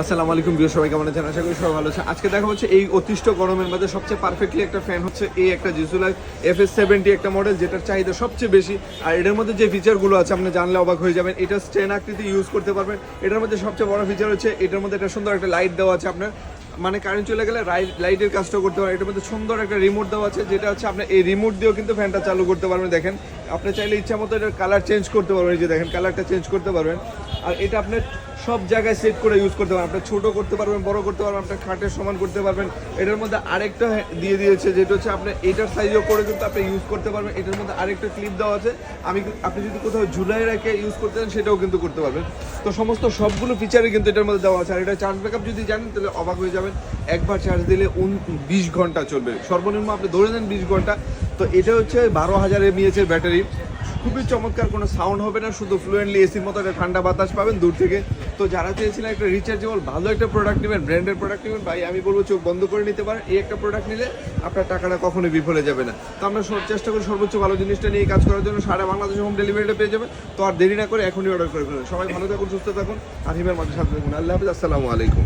আসসালামু আলাইকুম বিয় সবাই কেমন আছেন? আশা করি সবাই ভালো আছে আজকে দেখা হচ্ছে এই অতিষ্ঠ গরমের মধ্যে সবচেয়ে পারফেক্টলি একটা ফ্যান হচ্ছে এই একটা জিসুলাই এফ এস সেভেন্টি একটা মডেল যেটার চাহিদা সবচেয়ে বেশি। আর এটার মধ্যে যে ফিচারগুলো আছে, আপনি জানলে অবাক হয়ে যাবেন। এটা স্ট্রেন আকৃতি ইউজ করতে পারবেন। এটার মধ্যে সবচেয়ে বড় ফিচার হচ্ছে, এটার মধ্যে একটা সুন্দর একটা লাইট দেওয়া আছে আপনার। মানে কারেন্ট চলে গেলে লাইটের কাজটা করতে পারেন। এটার মধ্যে সুন্দর একটা রিমোট দেওয়া আছে, যেটা হচ্ছে আপনি এই রিমোট দিয়েও কিন্তু ফ্যানটা চালু করতে পারবেন। দেখেন, আপনি চাইলে ইচ্ছা মতো এটার কালার চেঞ্জ করতে পারবেন। এই যে দেখেন কালারটা চেঞ্জ করতে পারবেন। আর এটা আপনি সব জায়গায় সেট করে ইউজ করতে পারবেন। আপনি ছোট করতে পারবেন, বড় করতে পারবেন আপনার খাটের সমান করতে পারবেন। এটার মধ্যে আরেকটা দিয়ে দিয়েছে, যেটা হচ্ছে আপনি এটার সাইজও করে কিন্তু আপনি ইউজ করতে পারবেন। এটার মধ্যে আরেকটা ক্লিপ দেওয়া আছে। আমি আপনি যদি কোথাও ঝুলাই রেখে ইউজ করতে চান, সেটাও কিন্তু করতে পারবেন। তো সমস্ত সবগুলো ফিচারই কিন্তু এটার মধ্যে দেওয়া আছে। আর এটা চার্জ ব্যাকআপ যদি জানেন, তাহলে অবাক হয়ে যাবেন। একবার চার্জ দিলে উন বিশ ঘণ্টা চলবে। সর্বনিম্ন আপনি ধরে নেন বিশ ঘণ্টা। তো এটা হচ্ছে বারো হাজার এমএএচের ব্যাটারি খুবই চমৎকার, কোনো সাউন্ড হবে না, শুধু ফ্লুয়েন্টলি এসির মতো একটা ঠান্ডা বাতাস পাবেন দূর থেকে। তো যারা চেয়েছিলেন একটা রিচার্জেবল ভালো একটা প্রোডাক্ট নেবেন ব্র্যান্ডের প্রোডাক্ট নেবেন, ভাই, আমি বলব চোখ বন্ধ করে নিতে পারেন। এই একটা প্রোডাক্ট নিলে আপনার টাকাটা কখনোই বিফলে যাবে না। তো আমরা চেষ্টা করি সর্বোচ্চ ভালো জিনিসটা নিয়ে কাজ করার জন্য। সারা বাংলাদেশে হোম ডেলিভারিটা পেয়ে যাবেন। তো আর দেরি না করে এখনই অর্ডার করে ফেলুন। সবাই ভালো থাকুন, সুস্থ থাকুন। আর হিমের মাঝে সাথে থাকুন। আল্লাহ হাফিজ, আসসালামু আলাইকুম।